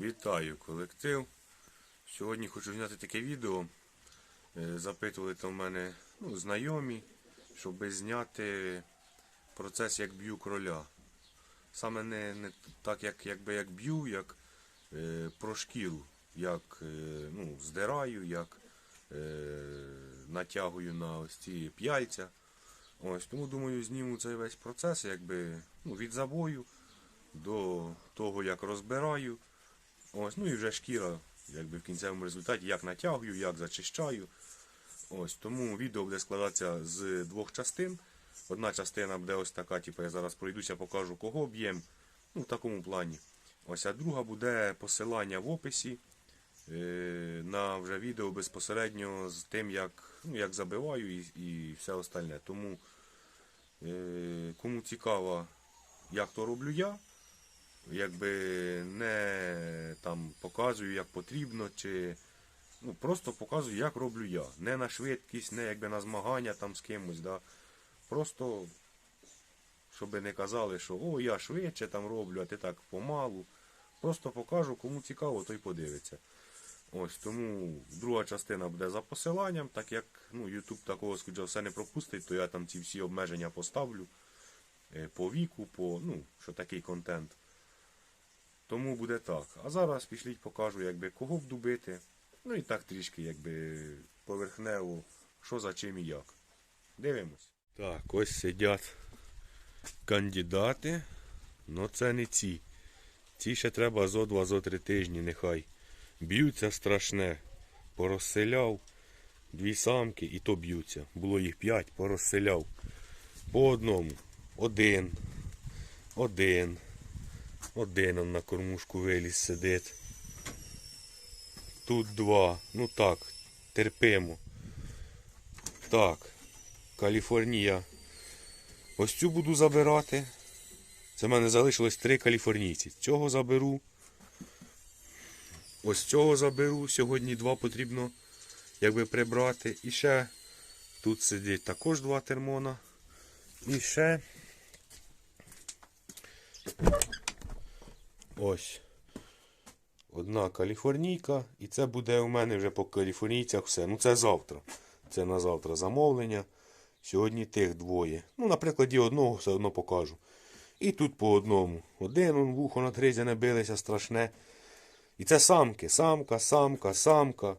Вітаю колектив. Сьогодні хочу зняти таке відео. Е, Запитували там в мене ну, знайомі, щоб зняти процес, як б'ю кроля. Саме не, не так, як, якби як б'ю, як е, шкіру, як е, ну, здираю, як е, натягую на ось ці п'яльця. Ось, тому думаю, зніму цей весь процес, якби ну, від забою до того, як розбираю. Ось, ну і вже шкіра, якби в кінцевому результаті, як натягую, як зачищаю. Ось, тому відео буде складатися з двох частин. Одна частина буде ось така, типу, я зараз пройдуся, покажу, кого б'єм. Ну, в такому плані. Ось, а друга буде посилання в описі е, на вже відео безпосередньо з тим, як, ну, як забиваю і, і все остальне. Тому е, кому цікаво, як то роблю я, якби не там показую, як потрібно, чи ну, просто показую, як роблю я. Не на швидкість, не якби на змагання там з кимось. Да. Просто, щоб не казали, що о, я швидше там роблю, а ти так помалу. Просто покажу, кому цікаво, той подивиться. Ось тому друга частина буде за посиланням, так як ну, YouTube такого скажу, все не пропустить, то я там ці всі обмеження поставлю е, по віку, по ну, що такий контент. Тому буде так. А зараз пішліть покажу, якби кого вдубити. Ну і так трішки, якби поверхнево, що за чим і як. Дивимось. Так, ось сидять кандидати. Ну це не ці. Ці ще треба зо два, зо три тижні, нехай. Б'ються страшне. Порозселяв. Дві самки і то б'ються. Було їх п'ять, порозселяв. По одному. Один. Один. Один он на кормушку виліз сидить. Тут два. Ну так, терпимо. Так. Каліфорнія. Ось цю буду забирати. Це в мене залишилось три каліфорнійці. Цього заберу. Ось цього заберу. Сьогодні два потрібно якби прибрати. І ще тут сидить також два термона. І ще ось одна каліфорнійка. І це буде у мене вже по каліфорнійцях все. Ну це завтра. Це на завтра замовлення. Сьогодні тих двоє. Ну, на прикладі одного все одно покажу. І тут по одному. Один он вухо надгризяне билися страшне. І це самки. Самка, самка, самка.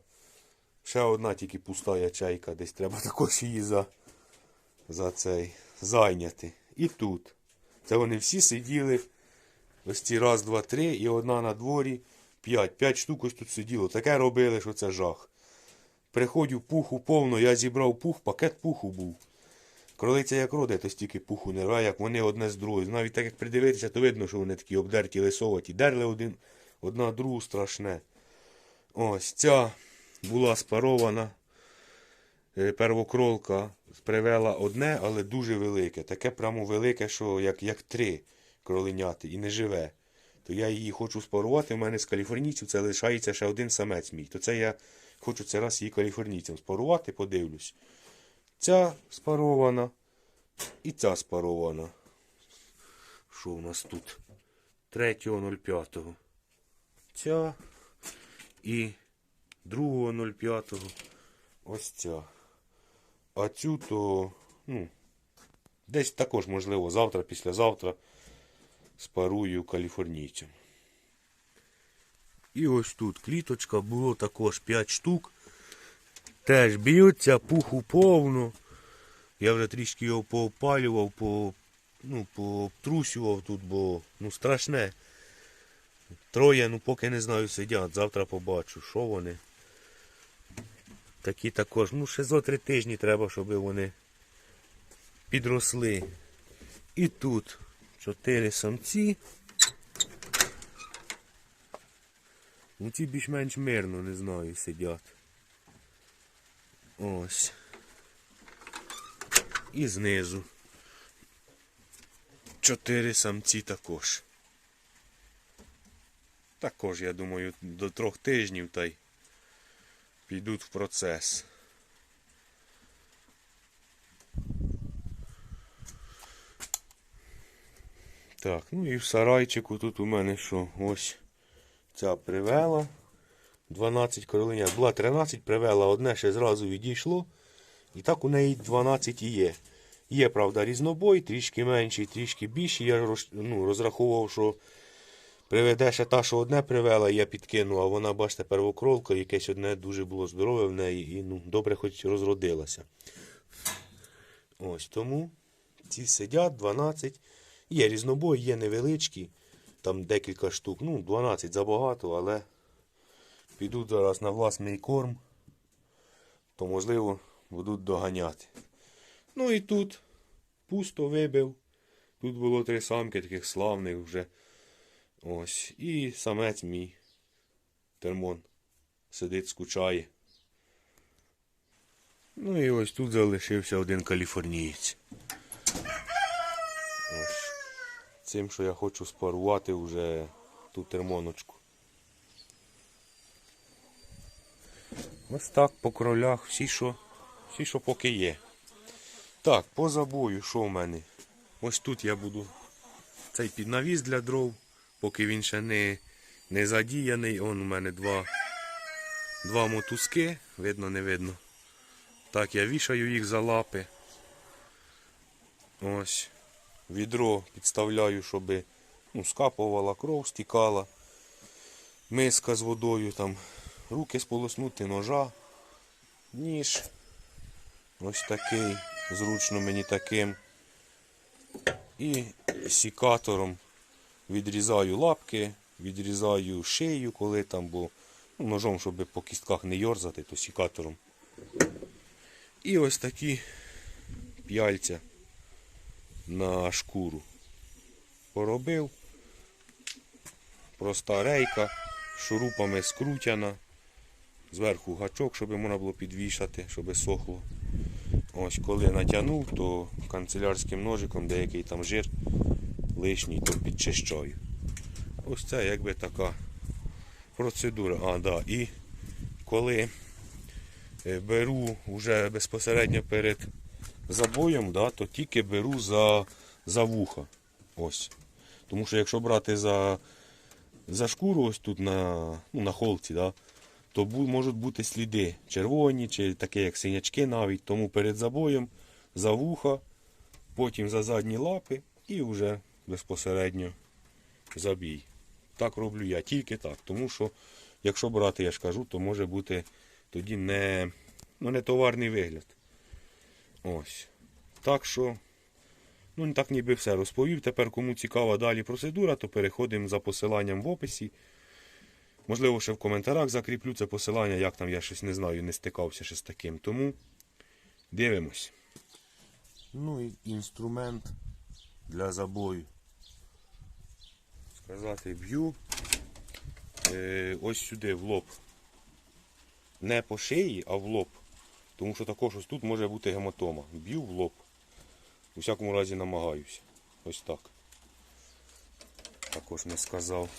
Ще одна тільки пуста ячейка. Десь треба також її за, за цей зайняти. І тут. Це вони всі сиділи. Ось ці раз, два, три, і одна на дворі. П'ять. П'ять штук ось тут сиділо. Таке робили, що це жах. Приходю пуху повно, я зібрав пух, пакет пуху був. Кролиця як роде, то стільки пуху не рває, як вони одне з другою. Навіть так як придивитися, то видно, що вони такі обдерті лисоваті. Дерли один, одна другу страшне. Ось ця була спарована. Е, Первокролка привела одне, але дуже велике. Таке прямо велике, що як, як три кроленяти і не живе. То я її хочу спарувати. У мене з каліфорнійців це лишається ще один самець мій. То це я хочу це раз її каліфорнійцям спарувати, подивлюсь. Ця спарована і ця спарована. Що у нас тут? 3.05. Ця і 2.05. Ось ця. А цю то, ну, десь також, можливо, завтра, післязавтра спарую каліфорнійцям. І ось тут кліточка було також 5 штук. Теж б'ються, пуху повну. Я вже трішки його поопалював, по, ну, пообтрусював тут, бо ну, страшне. Троє, ну поки не знаю, сидять. Завтра побачу, що вони. Такі також. Ну, ще зо три тижні треба, щоб вони підросли. І тут чотири самці. Ну ці більш-менш мирно, не знаю, сидять. Ось. І знизу. Чотири самці також. Також, я думаю, до трьох тижнів та й підуть в процес. Так, ну і в сарайчику тут у мене що? Ось ця привела. 12 короленят. Була 13, привела одне, ще зразу відійшло. І так у неї 12 і є. Є, правда, різнобой, трішки менший, трішки більший. Я ну, розраховував, що приведе ще та, що одне привела, я підкину, а вона, бачите, первокролка, якесь одне дуже було здорове в неї і ну, добре хоч розродилася. Ось тому ці сидять 12. Є різнобой, є невеличкі, там декілька штук. Ну, 12 забагато, але підуть зараз на власний корм, то можливо будуть доганяти. Ну і тут пусто вибив. Тут було три самки таких славних вже. Ось. І самець мій термон сидить, скучає. Ну і ось тут залишився один каліфорнієць. Ось. Цим, що я хочу спарувати вже ту термоночку. Ось так по кролях всі, що, всі, що поки є. Так, по забою, що в мене? Ось тут я буду цей піднавіс для дров, поки він ще не, не задіяний. Он у мене два, два мотузки, видно, не видно. Так, я вішаю їх за лапи. Ось. Відро підставляю, щоб ну, скапувала кров, стікала. Миска з водою, там, руки сполоснути, ножа, ніж. Ось такий. Зручно мені таким. І сікатором відрізаю лапки, відрізаю шию, коли там, бо ну, ножом, щоб по кістках не йорзати, то сікатором. І ось такі п'яльця на шкуру. Поробив. Проста рейка, шурупами скрутяна. Зверху гачок, щоб можна було підвішати, щоб сохло. Ось коли натягнув, то канцелярським ножиком деякий там жир лишній, то підчищаю. Ось це якби така процедура. А, да. І коли е, беру вже безпосередньо перед забоєм, да, то тільки беру за, за вуха. Ось. Тому що якщо брати за, за шкуру ось тут на, ну, на холці, да, то можуть бути сліди червоні чи такі як синячки навіть. Тому перед забоєм за вуха, потім за задні лапи і вже безпосередньо забій. Так роблю я, тільки так. Тому що, якщо брати, я ж кажу, то може бути тоді не, ну, не товарний вигляд. Ось. Так що, ну так ніби все розповів. Тепер кому цікава далі процедура, то переходимо за посиланням в описі. Можливо, ще в коментарях закріплю це посилання, як там я щось не знаю, не стикався ще з таким. Тому дивимось. Ну і інструмент для забою. Сказати, б'ю е, ось сюди в лоб. Не по шиї, а в лоб. Тому що також ось тут може бути гематома. Б'ю в лоб. У всякому разі намагаюся. Ось так. Також не сказав.